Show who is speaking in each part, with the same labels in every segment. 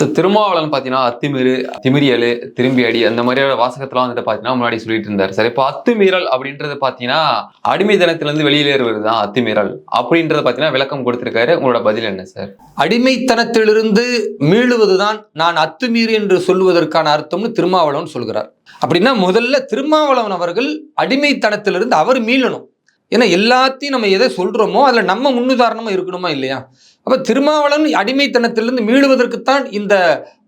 Speaker 1: So Thirumavalavan பார்த்தீங்கன்னா அத்துமீறு திமிரியல் திரும்பி அடி அந்த மாதிரியான வாசகத்தெல்லாம் வந்துட்டு பார்த்தீங்கன்னா முன்னாடி சொல்லிட்டு இருந்தார். சரி இப்போ அத்துமீறல் அப்படின்றது பார்த்தீங்கன்னா அடிமைத்தனத்திலிருந்து வெளியிலேறுவது தான் அத்துமீறல் அப்படின்றத பார்த்தீங்கன்னா விளக்கம் கொடுத்துருக்காரு. உங்களோட பதில் என்ன சார்
Speaker 2: அடிமைத்தனத்திலிருந்து மீளுவதுதான் நான் அத்துமீறு என்று சொல்லுவதற்கான அர்த்தம்னு திருமாவளவன் சொல்கிறார். அப்படின்னா முதல்ல திருமாவளவன் அவர்கள் அடிமைத்தனத்திலிருந்து அவர் மீளணும். ஏன்னா எல்லாத்தையும் நம்ம எதை சொல்றோமோ அதுல நம்ம முன்னுதாரணமா இருக்கணுமா இல்லையா? அப்போ திருமாவளவன் அடிமைத்தனத்திலிருந்து மீளுவதற்குத்தான் இந்த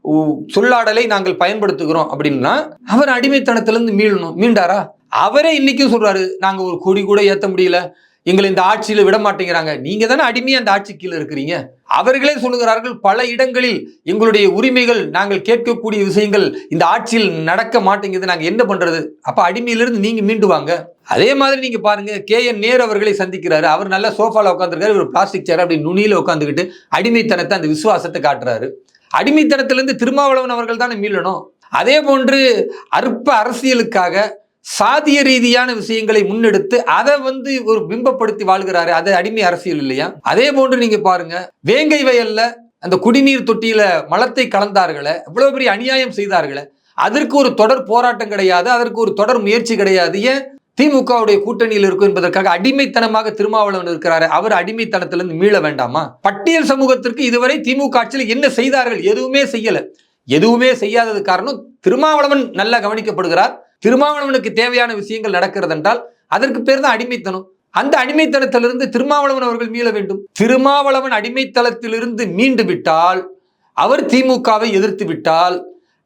Speaker 2: உ- சொல்லாடலை நாங்கள் பயன்படுத்துகிறோம் அப்படின்னா அவர் அடிமைத்தனத்திலிருந்து மீளணும் மீண்டாரா? அவரே இன்னைக்கும் சொல்றாரு நாங்க ஒரு கொடி கூட ஏற்ற முடியல எங்களை இந்த ஆட்சியில் விட மாட்டேங்கிறாங்க. நீங்க தானே அடிமையா அந்த ஆட்சி கீழே இருக்கிறீங்க? அவர்களே சொல்லுகிறார்கள் பல இடங்களில் எங்களுடைய உரிமைகள் நாங்கள் கேட்கக்கூடிய விஷயங்கள் இந்த ஆட்சியில் நடக்க மாட்டேங்குது நாங்கள் என்ன பண்றது? அப்ப அடிமையிலிருந்து நீங்க மீண்டு வாங்க அதே மாதிரி நீங்க பாருங்க கே என் நேர் அவர்களை சந்திக்கிறாரு. அவர் நல்ல சோஃபால உட்காந்துருக்காரு ஒரு பிளாஸ்டிக் சேர் அப்படி நுனியில உட்காந்துக்கிட்டு அடிமைத்தனத்தை அந்த விசுவாசத்தை காட்டுறாரு. அடிமைத்தனத்திலேருந்து திருமாவளவன் அவர்கள் தானே மீளணும். அதே போன்று அற்ப அரசியலுக்காக சாதிய ரீதியான விஷயங்களை முன்னெடுத்து அதை வந்து ஒரு பிம்பப்படுத்தி வாழ்கிறாரு. அது அடிமை அரசியல் இல்லையா? அதே போன்று நீங்க பாருங்க வேங்கை வயல்ல அந்த குடிநீர் தொட்டியில மலத்தை கலந்தார்களே எவ்வளவு பெரிய அநியாயம் செய்தார்களே. அதற்கு ஒரு தொடர் போராட்டம் கிடையாது அதற்கு ஒரு தொடர் முயற்சி கிடையாது. ஏன்? திமுகவுடைய கூட்டணியில் இருக்கும் என்பதற்காக அடிமைத்தனமாக திருமாவளவன் இருக்கிறாரு அவர் அடிமைத்தனத்திலிருந்து மீள வேண்டாமா? பட்டியல் சமூகத்திற்கு இதுவரை திமுக ஆட்சியில் என்ன செய்தார்கள்? எதுவுமே செய்யல. எதுவுமே செய்யாதது காரணம் திருமாவளவன் நல்லா கவனிக்கப்படுகிறார். திருமாவளவனுக்கு தேவையான விஷயங்கள் நடக்கிறது என்றால் அதற்கு பேர் தான் அடிமைத்தனம். அந்த அடிமைத்தனத்திலிருந்து திருமாவளவன் அவர்கள் மீள வேண்டும். திருமாவளவன் அடிமைத்தளத்திலிருந்து மீண்டு விட்டால் அவர் திமுகவை எதிர்த்து விட்டால்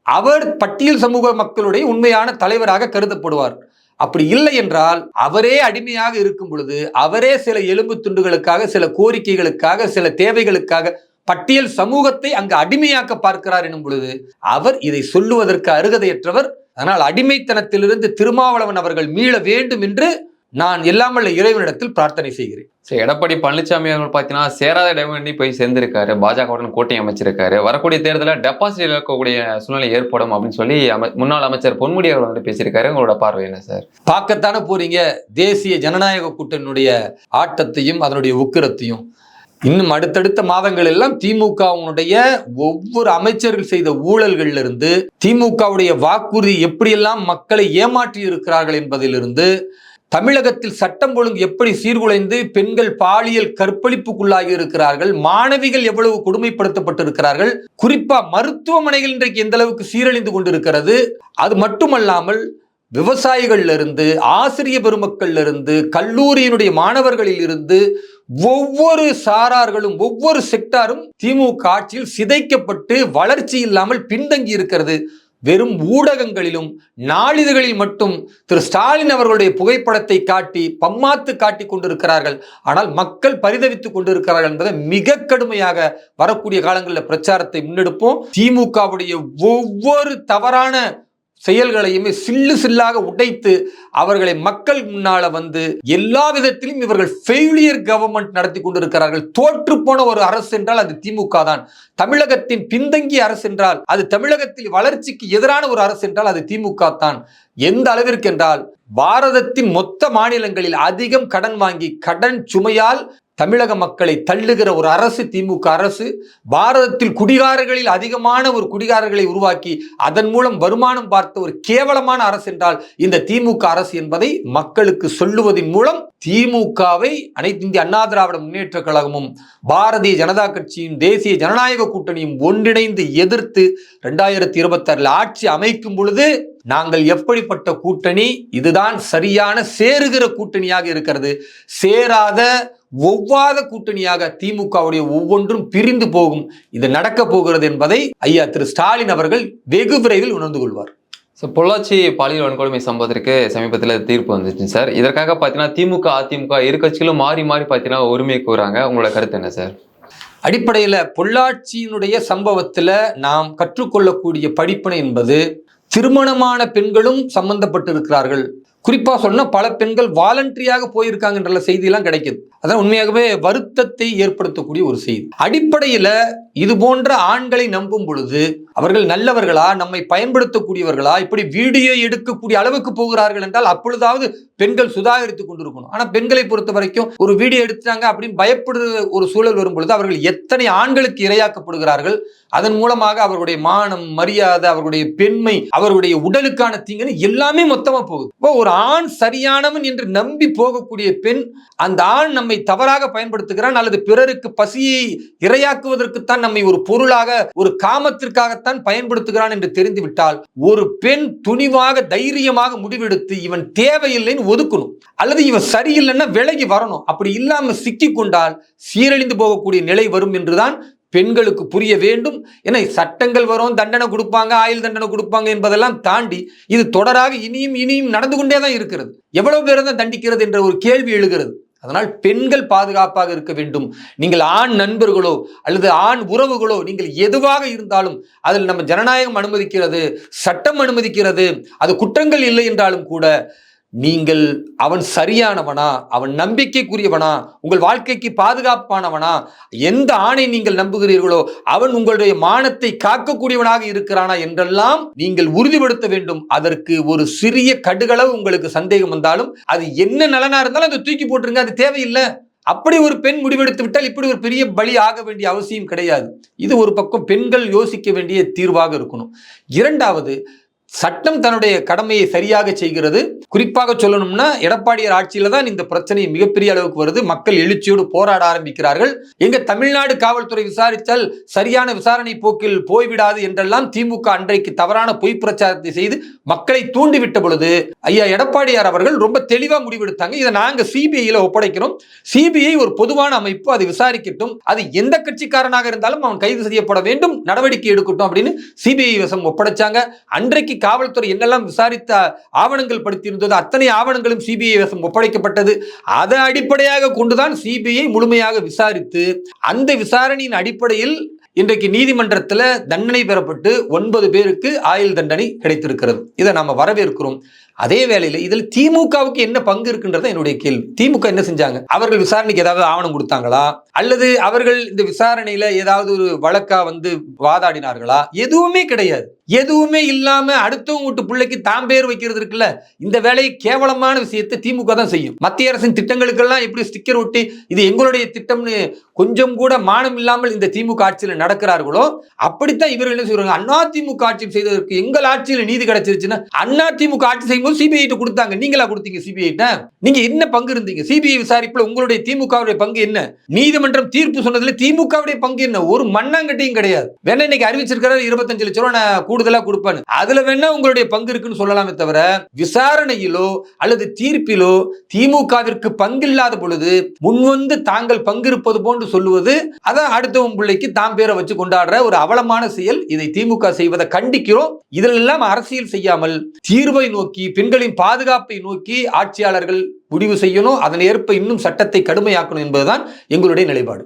Speaker 2: அவர் பட்டியல் சமூக மக்களுடைய உண்மையான தலைவராக கருதப்படுவார். அப்படி இல்லை என்றால் அவரே அடிமையாக இருக்கும் பொழுது அவரே சில எலும்பு துண்டுகளுக்காக சில கோரிக்கைகளுக்காக சில தேவைகளுக்காக பட்டியல் சமூகத்தை அங்கு அடிமையாக்க பார்க்கிறார் எனும் பொழுது அவர் இதை சொல்லுவதற்கு அருகதையற்றவர். அதனால் அடிமைத்தனத்திலிருந்து திருமாவளவன் அவர்கள் மீள வேண்டும் என்று நான் எல்லாமல்ல இறைவனிடத்தில் பிரார்த்தனை செய்கிறேன்.
Speaker 1: சரி எடப்பாடி பழனிசாமி அவர்கள் பார்த்தீங்கன்னா சேராத இடம் எண்ணி போய் சேர்ந்திருக்காரு. பாஜகவுடன் கோட்டை அமைச்சிருக்காரு. வரக்கூடிய தேர்தலில் டெபாசிட் இழக்கக்கூடிய சூழ்நிலை ஏற்படும் அப்படின்னு சொல்லி முன்னாள் அமைச்சர் பொன்முடி அவர்கள் வந்து பேசியிருக்காரு. உங்களோட பார்வை என்ன சார்?
Speaker 2: பார்க்கத்தானே போறீங்க? தேசிய ஜனநாயக கூட்டணியுடைய ஆட்டத்தையும் அதனுடைய உக்கிரத்தையும். இன்னும் அடுத்தடுத்த மாதங்கள் எல்லாம் திமுகவுடைய ஒவ்வொரு அமைச்சர்கள் செய்த ஊழல்கள்ல இருந்து திமுகவுடைய வாக்குறுதி எப்படியெல்லாம் மக்களை ஏமாற்றி இருக்கிறார்கள் என்பதிலிருந்து தமிழகத்தில் சட்டம் ஒழுங்கு எப்படி சீர்குலைந்து பெண்கள் பாலியல் கற்பழிப்புக்குள்ளாகி இருக்கிறார்கள் மாணவிகள் எவ்வளவு கொடுமைப்படுத்தப்பட்டிருக்கிறார்கள் குறிப்பா மருத்துவமனைகள் இன்றைக்கு எந்த அளவுக்கு சீரழிந்து கொண்டிருக்கிறது அது மட்டுமல்லாமல் விவசாயிகள்ல இருந்து ஆசிரிய பெருமக்கள்ல இருந்து கல்லூரியினுடைய மாணவர்களில் இருந்து ஒவ்வொரு சாரார்களும் ஒவ்வொரு செக்டாரும் திமுக ஆட்சியில் சிதைக்கப்பட்டு வளர்ச்சி இல்லாமல் பின்தங்கி இருக்கிறது. வெறும் ஊடகங்களிலும் நாளிதழ்களில் மட்டும் திரு ஸ்டாலின் அவர்களுடைய புகைப்படத்தை காட்டி பம்மாத்து காட்டி கொண்டிருக்கிறார்கள். ஆனால் மக்கள் பரிதவித்துக் கொண்டிருக்கிறார்கள் என்பதை மிக கடுமையாக வரக்கூடிய காலங்களில் பிரச்சாரத்தை முன்னெடுப்போம். திமுகவுடைய ஒவ்வொரு தவறான செயல்களையுமே சில்லு சில்லாக உடைத்து அவர்களை மக்கள் முன்னால வந்து எல்லா விதத்திலும் இவர்கள் ஃபெயிலியர் கவர்மெண்ட் நடத்தி கொண்டிருக்கிறார்கள். தோற்று போன ஒரு அரசு என்றால் அது திமுக தான். தமிழகத்தின் பின்தங்கிய அரசு என்றால் அது தமிழகத்தில் வளர்ச்சிக்கு எதிரான ஒரு அரசு என்றால் அது திமுக தான். எந்த அளவிற்கு என்றால் பாரதத்தின் மொத்த மாநிலங்களில் அதிகம் கடன் வாங்கி கடன் சுமையால் தமிழக மக்களை தள்ளுகிற ஒரு அரசு திமுக அரசு பாரதத்தில் குடிகாரர்களில் அதிகமான ஒரு குடிகாரர்களை உருவாக்கி அதன் மூலம் வருமானம் பார்த்த ஒரு கேவலமான அரசு என்றால் இந்த திமுக அரசு என்பதை மக்களுக்கு சொல்லுவதன் மூலம் திமுகவை அனைத்து இந்திய அண்ணா திராவிட முன்னேற்ற கழகமும் பாரதிய ஜனதா கட்சியும் தேசிய ஜனநாயக கூட்டணியும் ஒன்றிணைந்து எதிர்த்து ரெண்டாயிரத்தி இருபத்தாறில் ஆட்சி அமைக்கும் பொழுது நாங்கள் எப்படிப்பட்ட கூட்டணி இதுதான் சரியான சேருகிற கூட்டணியாக இருக்கிறது. சேராத ஒவ்வாத கூட்டணியாக திமுகவுடைய ஒவ்வொன்றும் பிரிந்து போகும். இது நடக்க போகிறது என்பதை ஐயா திரு ஸ்டாலின் அவர்கள் வெகு விரைவில் உணர்ந்து கொள்வார்.
Speaker 1: ஸோ பொள்ளாச்சி பாலியல் வன்கொடுமை சம்பவத்திற்கு சமீபத்தில் தீர்ப்பு வந்துச்சு சார். இதற்காக பார்த்தீங்கன்னா திமுக அதிமுக இரு கட்சிகளும் மாறி மாறி பார்த்தீங்கன்னா உரிமை கூறாங்க. உங்களோட கருத்து என்ன சார்?
Speaker 2: அடிப்படையில் பொள்ளாச்சியினுடைய சம்பவத்தில் நாம் கற்றுக்கொள்ளக்கூடிய படிப்பினை என்பது திருமணமான பெண்களும் சம்பந்தப்பட்டு இருக்கிறார்கள் குறிப்பா சொன்னா பல பெண்கள் வாலண்டரியாக போயிருக்காங்கன்ற செய்தியெல்லாம் கிடைக்குது. அதான் உண்மையாகவே வருத்தத்தை ஏற்படுத்தக்கூடிய ஒரு செய்தி. அடிப்படையில் இது போன்ற ஆண்களை நம்பும் பொழுது அவர்கள் நல்லவர்களா நம்மை பயன்படுத்தக்கூடியவர்களா இப்படி வீடியோ எடுக்கக்கூடிய அளவுக்கு போகிறார்கள் என்றால் அப்பொழுதாவது பெண்கள் சுதாகரித்துக் கொண்டிருக்கணும். ஆனால் பெண்களை பொறுத்த வரைக்கும் ஒரு வீடியோ எடுத்தாங்க அப்படின்னு பயப்படுற ஒரு சூழல் வரும் பொழுது அவர்கள் எத்தனை ஆண்களுக்கு இரையாக்கப்படுகிறார்கள் அதன் மூலமாக அவர்களுடைய மானம் மரியாதை அவர்களுடைய பெண்மை அவர்களுடைய உடலுக்கான தீங்குன்னு எல்லாமே மொத்தமாக போகுது. இப்போ ஒரு ஆண் சரியானவன் என்று நம்பி போகக்கூடிய பெண் அந்த ஆண் நம்மை தவறாக பயன்படுத்துகிறான் அல்லது பிறருக்கு பசியை இரையாக்குவதற்குத்தான் நம்மை ஒரு பொருளாக ஒரு காமத்திற்காகத்தான் பயன்படுத்துகிறான் என்று தெரிந்துவிட்டால் ஒரு பெண் துணிவாக தைரியமாக முடிவெடுத்து இவன் தேவையில்லைன்னு ஒதுக்கணும். அல்லது இவன் சரியில்லைன்னா விலகி வரணும். அப்படி இல்லாம சிக்கி கொண்டால் சீரழிந்து போகக்கூடிய நிலை வரும் என்றுதான் பெண்களுக்கு புரிய வேண்டும். என சட்டங்கள் வரும் தண்டனை கொடுப்பாங்க ஆயுள் தண்டனை கொடுப்பாங்க என்பதெல்லாம் தாண்டி இது தொடராக இனியும் இனியும் நடந்து கொண்டே தான் இருக்கிறது. எவ்வளவு பேர் தான் தண்டிக்கிறது என்ற ஒரு கேள்வி எழுகிறது. அதனால் பெண்கள் பாதுகாப்பாக இருக்க வேண்டும். நீங்கள் ஆண் நண்பர்களோ அல்லது ஆண் உறவுகளோ நீங்கள் எதுவாக இருந்தாலும் அதில் நம்ம ஜனநாயகம் அனுமதிக்கிறது சட்டம் அனுமதிக்கிறது அது குற்றங்கள் இல்லை என்றாலும் கூட நீங்கள் அவன் சரியானவனா அவன் நம்பிக்கைக்குரியவனா உங்கள் வாழ்க்கைக்கு பாதுகாப்பானவனா எந்த ஆணை நீங்கள் நம்புகிறீர்களோ அவன் உங்களுடைய மானத்தை காக்கக்கூடியவனாக இருக்கிறானா என்றெல்லாம் நீங்கள் உறுதிப்படுத்த வேண்டும். அதற்கு ஒரு சிறிய கடுகளவு உங்களுக்கு சந்தேகம் வந்தாலும் அது என்ன நலனா இருந்தாலும் அதை தூக்கி போட்டுருங்க அது தேவையில்லை. அப்படி ஒரு பெண் முடிவெடுத்து விட்டால் இப்படி ஒரு பெரிய பலி ஆக வேண்டிய அவசியம் கிடையாது. இது ஒரு பக்கம் பெண்கள் யோசிக்க வேண்டிய தீர்வாக இருக்கணும். இரண்டாவது சட்டம் தன்னுடைய கடமையை சரியாக செய்கிறது. குறிப்பாக சொல்லணும்னா எடப்பாடியார் ஆட்சியில தான் இந்த பிரச்சனை மிகப்பெரிய அளவுக்கு வருது. மக்கள் எழுச்சியோடு போராட ஆரம்பிக்கிறார்கள். எங்க தமிழ்நாடு காவல்துறை விசாரித்தால் சரியான விசாரணை போக்கில் போய்விடாது என்றெல்லாம் திமுக அன்றைக்கு தவறான பொய் பிரச்சாரத்தை செய்து மக்களை தூண்டிவிட்ட பொழுது ஐயா எடப்பாடியார் அவர்கள் ரொம்ப தெளிவா முடிவெடுத்தாங்க. இதை நாங்க சிபிஐல ஒப்படைக்கிறோம். சிபிஐ ஒரு பொதுவான அமைப்பு. அதை விசாரிக்கட்டும். அது எந்த கட்சிக்காரனாக இருந்தாலும் அவன் கைது செய்யப்பட வேண்டும். நடவடிக்கை எடுக்கட்டும் அப்படின்னு சிபிஐ வசம் ஒப்படைச்சாங்க. அன்றைக்கு காவல்துறை என்னெல்லாம் விசாரித்த ஆவணங்கள் படுத்தியிருந்தது அத்தனை ஆவணங்களும் சிபிஐ வசம் ஒப்படைக்கப்பட்டது. அதை அடிப்படையாக கொண்டுதான் சிபிஐ முழுமையாக விசாரித்து அந்த விசாரணையின் அடிப்படையில் இன்றைக்கு நீதிமன்றத்தில் தண்டனை பெறப்பட்டு ஒன்பது பேருக்கு ஆயுள் தண்டனை கிடைத்திருக்கிறது. இதை நாம் வரவேற்கிறோம். அதே வேளையில் இதில் திமுகவுக்கு என்ன பங்கு இருக்குன்றத என்னுடைய கேள்வி. திமுக என்ன செஞ்சாங்க? அவர்கள் விசாரணைக்கு ஏதாவது ஆவணம் கொடுத்தாங்களா? அல்லது அவர்கள் இந்த விசாரணையில் ஏதாவது ஒரு வழக்கா வந்து வாதாடினார்களா? எதுவுமே கிடையாது. எதுவுமே இல்லாம அடுத்தவங்க வீட்டு பிள்ளைக்கு தாம் பேர் வைக்கிறது இருக்குல்ல இந்த வேலையை கேவலமான விஷயத்தை திமுக தான் செய்யும். மத்திய அரசின் திட்டங்களுக்கெல்லாம் எப்படி ஸ்டிக்கர் ஒட்டி இது எங்களுடைய திட்டம்னு கொஞ்சம் கூட மானம் இல்லாமல் இந்த திமுக ஆட்சியில் நடக்கிறார்களோ அப்படித்தான் இவர்கள் என்ன சொல்றாங்க அண்ணா திமுக ஆட்சி செய்ததற்கு எங்கள் ஆட்சியில் நீதி கிடைச்சிருச்சுன்னா அண்ணா திமுக ஆட்சி செய்யும்போது சிபிஐ கொடுத்தாங்க. நீங்களா கொடுத்தீங்க சிபிஐ நீங்க என்ன பங்கு இருந்தீங்க? சிபிஐ விசாரிப்புல உங்களுடைய திமுகவுடைய பங்கு என்ன? நீதிமன்றம் தீர்ப்பு சொன்னதுல திமுகவுடைய பங்கு என்ன? ஒரு மண்ணாங்கட்டியும் கிடையாது. வேணா இன்னைக்கு அறிவிச்சிருக்கிறார் இருபத்தஞ்சு லட்சம் ரூபாய் கூடுதலா கொடுப்பேன் அதுல வேணா உங்களுடைய பங்கு இருக்குன்னு சொல்லலாமே தவிர விசாரணையிலோ அல்லது தீர்ப்பிலோ திமுகவிற்கு பங்கு இல்லாத பொழுது முன்வந்து தாங்கள் பங்கிருப்பது போன்று சொல்லுவது அதான் அடுத்தவன் பிள்ளைக்கு தாம் பேரை வச்சு கொண்டாடுற ஒரு அவலமான செயல். இதை திமுக செய்வதை கண்டிக்கிறோம். இதிலெல்லாம் அரசியல் செய்யாமல் தீர்வை நோக்கி பெண்களின் பாதுகாப்பை நோக்கி ஆட்சியாளர்கள் முடிவு செய்யணும். அதனை ஏற்ப இன்னும் சட்டத்தை கடுமையாக்கணும் என்பதுதான் எங்களுடைய நிலைப்பாடு.